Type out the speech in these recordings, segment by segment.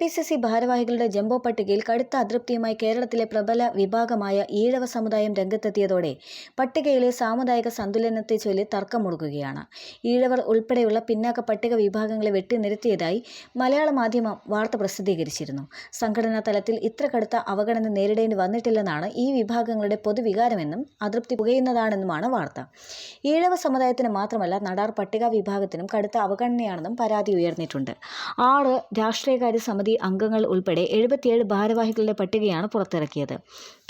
P C C ഭാരവാഹികളുടെ jumbo പട്ടികയിൽ കടുത്ത അതൃപ്തിയുമായി കേരളത്തിലെ പ്രബല വിഭാഗമായ ഈഴവ സമുദായം രംഗത്തെത്തിയതോടെ പട്ടികയിലെ സാമുദായിക സന്തുലനത്തെ ചൊല്ലി തർക്കമുറുകുകയാണ് ഈഴവർ ഉൾപ്പെടെയുള്ള പിന്നാക്ക പട്ടിക വിഭാഗങ്ങളെ വെട്ടിനിരത്തിയതായി മലയാള മാധ്യമം വാർത്ത പ്രസിദ്ധീകരിച്ചിരുന്നു. സംഘടനാ തലത്തിൽ ഇത്ര കടുത്ത അവഗണന നേരിടേണ്ടി വന്നിട്ടില്ലെന്നാണ് ഈ വിഭാഗങ്ങളുടെ പൊതുവികാരമെന്നും അതൃപ്തി പുകയുന്നതാണെന്നുമാണ് വാർത്ത. ഈഴവ സമുദായത്തിന് മാത്രമല്ല നടാർ പട്ടിക വിഭാഗത്തിനും കടുത്ത അവഗണനയാണെന്നും പരാതി ഉയർന്നിട്ടുണ്ട്. ആറ് രാഷ്ട്രീയകാര്യ സമിതി അംഗങ്ങൾ ഉൾപ്പെടെ എഴുപത്തിയേഴ് ഭാരവാഹികളുടെ പട്ടികയാണ് പുറത്തിറക്കിയത്.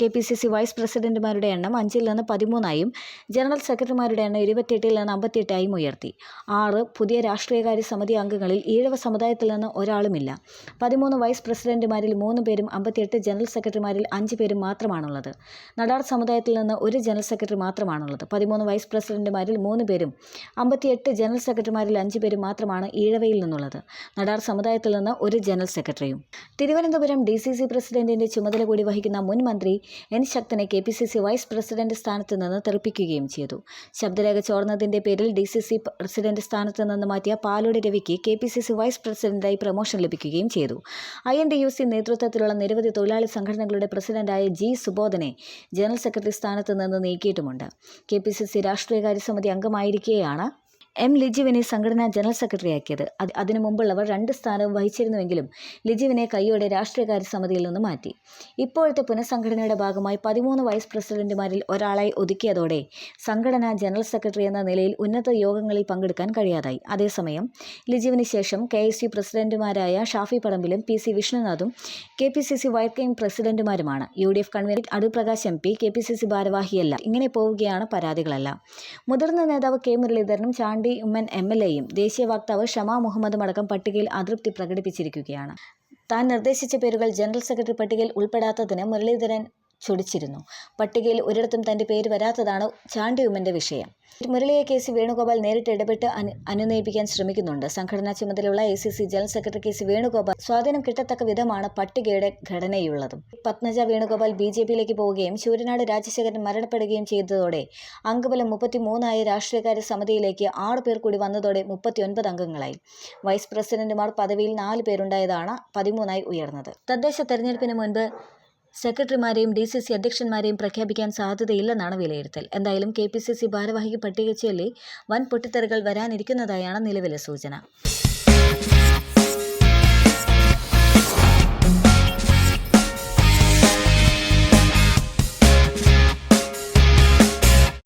K P C C vice പ്രസിഡന്റുമാരുടെ എണ്ണം അഞ്ചിൽ നിന്ന് പതിമൂന്നായും ജനറൽ സെക്രട്ടറിമാരുടെ എണ്ണം ഇരുപത്തിയെട്ടിൽ നിന്ന് അമ്പത്തിയെട്ടായും ഉയർത്തി. ആറ് പുതിയ രാഷ്ട്രീയകാര്യ സമിതി അംഗങ്ങളിൽ ഈഴവ സമുദായത്തിൽ നിന്ന് ഒരാളുമില്ല. പതിമൂന്ന് വൈസ് പ്രസിഡന്റുമാരിൽ മൂന്ന് പേരും അമ്പത്തിയെട്ട് ജനറൽ സെക്രട്ടറിമാരിൽ അഞ്ച് പേരും മാത്രമാണുള്ളത്. നടാർ സമുദായത്തിൽ നിന്ന് ഒരു ജനറൽ സെക്രട്ടറി മാത്രമാണുള്ളത്. പതിമൂന്ന് വൈസ് പ്രസിഡന്റുമാരിൽ മൂന്ന് പേരും അമ്പത്തിയെട്ട് ജനറൽ സെക്രട്ടറിമാരിൽ അഞ്ച് പേരും മാത്രമാണ് ഈഴവയിൽ നിന്നുള്ളത്. നടാർ സമുദായത്തിൽ നിന്ന് ഒരു ജനറൽ സെക്രട്ടറിയും. തിരുവനന്തപുരം ഡി സി സി പ്രസിഡന്റിന്റെ ചുമതല കൂടി വഹിക്കുന്ന മുൻ മന്ത്രി N ശക്തനെ K P C C vice president സ്ഥാനത്ത് നിന്ന് തെറിപ്പിക്കുകയും ചെയ്തു. ശബ്ദരേഖ ചോർന്നതിന്റെ പേരിൽ ഡി സി സി പ്രസിഡന്റ് സ്ഥാനത്ത് നിന്ന് മാറ്റിയ Palode രവിക്ക് K P C C vice പ്രസിഡന്റായി പ്രമോഷൻ ലഭിക്കുകയും ചെയ്തു. I N T U C നേതൃത്വത്തിലുള്ള നിരവധി തൊഴിലാളി സംഘടനകളുടെ പ്രസിഡന്റായ ജി സുബോധനെ ജനറൽ സെക്രട്ടറി സ്ഥാനത്ത് നിന്ന് നീക്കിയിട്ടുമുണ്ട്. കെ പി സി സി രാഷ്ട്രീയകാര്യ സമിതി അംഗമായിരിക്കെയാണ് എം ലിജീവിനെ സംഘടനാ ജനറൽ സെക്രട്ടറിയാക്കിയത് അത് അതിനു മുമ്പുള്ളവർ രണ്ട് സ്ഥാനവും വഹിച്ചിരുന്നുവെങ്കിലും ലിജുവിനെ കൈയോടെ രാഷ്ട്രീയകാര്യ സമിതിയിൽ നിന്ന് മാറ്റി. ഇപ്പോഴത്തെ പുനഃസംഘടനയുടെ ഭാഗമായി പതിമൂന്ന് വൈസ് പ്രസിഡന്റുമാരിൽ ഒരാളായി ഒതുക്കിയതോടെ സംഘടനാ ജനറൽ സെക്രട്ടറി എന്ന നിലയിൽ ഉന്നത യോഗങ്ങളിൽ പങ്കെടുക്കാൻ കഴിയാതായി. അതേസമയം ലിജുവിന് ശേഷം കെ എസ് യു പ്രസിഡന്റുമാരായ ഷാഫി പറമ്പിലും P C വിഷ്ണുനാഥും K P C C working പ്രസിഡന്റുമാരുമാണ്. U D F convener അടുപ്രകാശ് M P K P C C ഭാരവാഹിയല്ല. ഇങ്ങനെ പോവുകയാണ് പരാതികളല്ല. മുതിർന്ന നേതാവ് കെ മുരളീധരനും ചാണ്ടി ഉമ്മൻ എം എൽ എയും ദേശീയ വക്താവ് ഷമാ മുഹമ്മദും അടക്കം പട്ടികയിൽ അതൃപ്തി പ്രകടിപ്പിച്ചിരിക്കുകയാണ്. താൻ നിർദ്ദേശിച്ച പേരുകൾ ജനറൽ സെക്രട്ടറി പട്ടികയിൽ ഉൾപ്പെടാത്തതിന് മുരളീധരൻ ചൊടിച്ചിരുന്നു. പട്ടികയിൽ ഒരിടത്തും തന്റെ പേര് വരാത്തതാണ് ചാണ്ടിയുമ്മന്റെ വിഷയം. മുരളിയെ കെ. സി. വേണുഗോപാൽ നേരിട്ട് ഇടപെട്ട് അനു അനുനയിപ്പിക്കാൻ ശ്രമിക്കുന്നുണ്ട്. സംഘടനാ ചുമതലയുള്ള A. C. C. General secretary K. C. Venugopal സ്വാധീനം കിട്ടത്തക്ക വിധമാണ് പട്ടികയുടെ ഘടനയുള്ളതും. പത്മജ വേണുഗോപാൽ ബി ജെ പിയിലേക്ക് പോവുകയും ശൂരനാട് രാജശേഖരൻ മരണപ്പെടുകയും ചെയ്തതോടെ അംഗബലം മുപ്പത്തിമൂന്നായ രാഷ്ട്രീയകാര്യ സമിതിയിലേക്ക് ആറ് പേർ കൂടി വന്നതോടെ മുപ്പത്തിയൊൻപത് അംഗങ്ങളായി. വൈസ് പ്രസിഡന്റുമാർ പദവിയിൽ നാല് പേരുണ്ടായതാണ് പതിമൂന്നായി ഉയർന്നത്. തദ്ദേശ തെരഞ്ഞെടുപ്പിന് മുൻപ് സെക്രട്ടറിമാരെയും ഡി സി സി അധ്യക്ഷന്മാരെയും പ്രഖ്യാപിക്കാൻ സാധ്യതയില്ലെന്നാണ് വിലയിരുത്തൽ. എന്തായാലും കെ പി സി സി ഭാരവാഹി പട്ടിക ചൊല്ലി വൻ പൊട്ടിത്തെറികൾ വരാനിരിക്കുന്നതായാണ് നിലവിലെ സൂചന.